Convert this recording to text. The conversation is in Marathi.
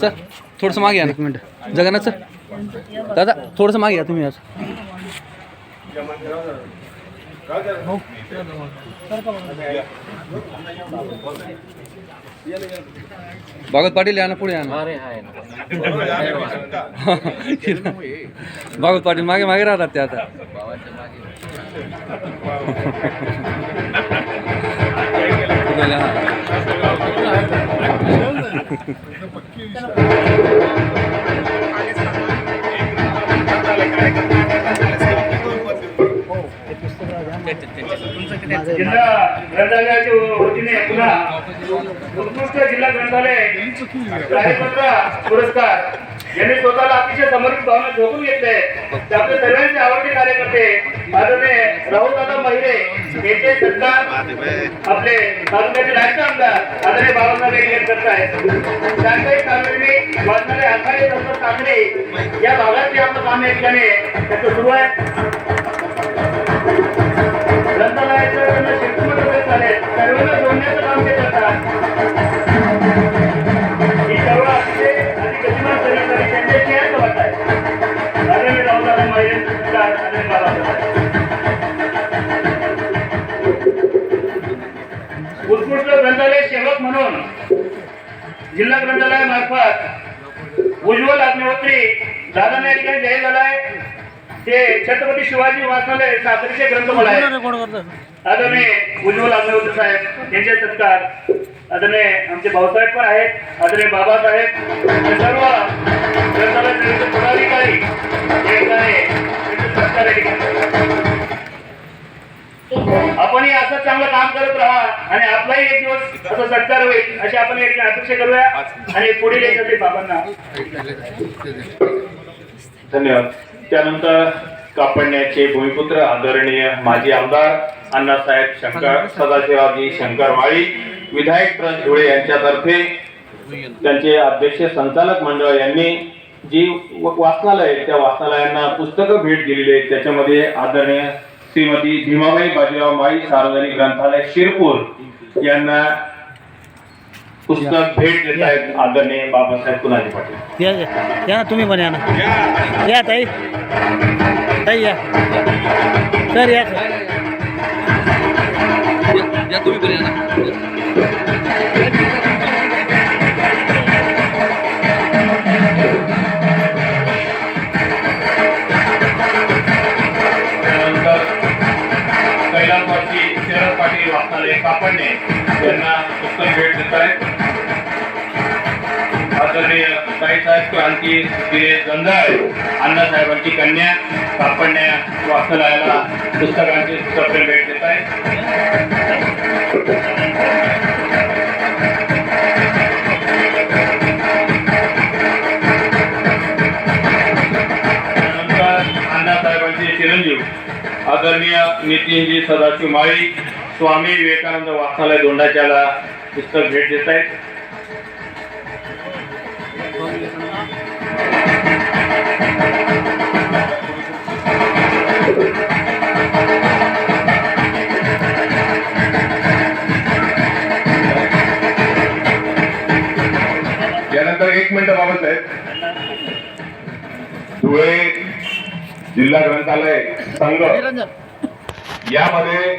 सर थोडंसं मागे या ना. एक मिनट. जगन्नाथ सर. दादा थोडंसं मागे या तुम्ही आज. भागवत पाटील या ना पुढे या ना. भागवत पाटील मागे मागे राहतात ते आता. जिल्हा ग्रंथालयाच्या वतीने पुन्हा उत्कृष्ट जिल्हा ग्रंथालय पुरस्कार. यांनी स्वतःला अतिशय समर्पित भावना झोकून घेतले ते आपले सगळ्यांचे आवडते कार्यकर्ते आदरणीय राहुल दादा महिरे यांचे सरकार आपले तालुक्याचे राज्य आमदार आदरणीय बाबासाहेब रेड्डी करत आहेत शांताई कामेरी वाचणारे आखाडे संत कांगडे या भागातले आपलं काम या ठिकाणी त्याचं सुरू आहे. ग्रंथालयाचं शिक्षण झाले सर्वांना जोडण्याचं काम ते करतात. उत्कृष्ट ग्रंथालय सेवक म्हणून जिल्हा ग्रंथालयामार्फत उज्ज्वल अग्निहोत्री दादांना या ठिकाणी जाहीर झाला आहे ते छत्रपती शिवाजी वाचनालय साखरीचे ग्रंथमाला आहे आदरणीय उज्ज्वल अग्निहोत्री साहेब यांचे सत्कार. आदरणीय आमचे भाऊसाहेब पण आहेत. आदरणीय बाबासाहेब. सर्व ग्रंथालयाचे पदाधिकारी आणि आपलाही एक दिवस असं सत्कार होईल अशी आपण एक अपेक्षा करूया. आणि पुढील बाबांना. धन्यवाद. त्यानंतर कापडण्याचे भूमिपुत्र आदरणीय माजी आमदार अण्णासाहेब शंकर सदाशिवाजी शंकर माळी विधायक ट्रस्ट धुळे यांच्यातर्फे त्यांचे अध्यक्ष संचालक मंडळ यांनी जी व- वाचनालय त्या वाचनालयांना पुस्तकं भेट दिलेली आहेत. त्याच्यामध्ये आदरणीय श्रीमती भीमाबाई बाजीराव माळी सार्वजनिक ग्रंथालय शिरपूर यांना पुस्तक भेट देत आहेत आदरणीय बाबासाहेब कुणाजी पाटील. या या. या ना तुम्ही पण या ना. या ताई. ताई या. सर या सर. या तुम्ही शरद पाटील वाचनालय कापडणे यांना पुस्तक भेट देत आहेत. आदरणीय साईसाहेब क्रांती दिनेश गंधाळ अण्णासाहेबांची कन्या कापडण्या वाचनालयाला पुस्तकांची सत्र भेट देत आहेत. त्यानंतर अण्णासाहेबांचे चिरंजीव. आदरणीय नितीनजी सदाशिव माळी स्वामी विवेकानंद वाचनालय दोंडाच्याला पुस्तक भेट देत आहेत यानंतर एक मिनिट बाबत आहे धुळे जिल्हा ग्रंथालय संघ. यामध्ये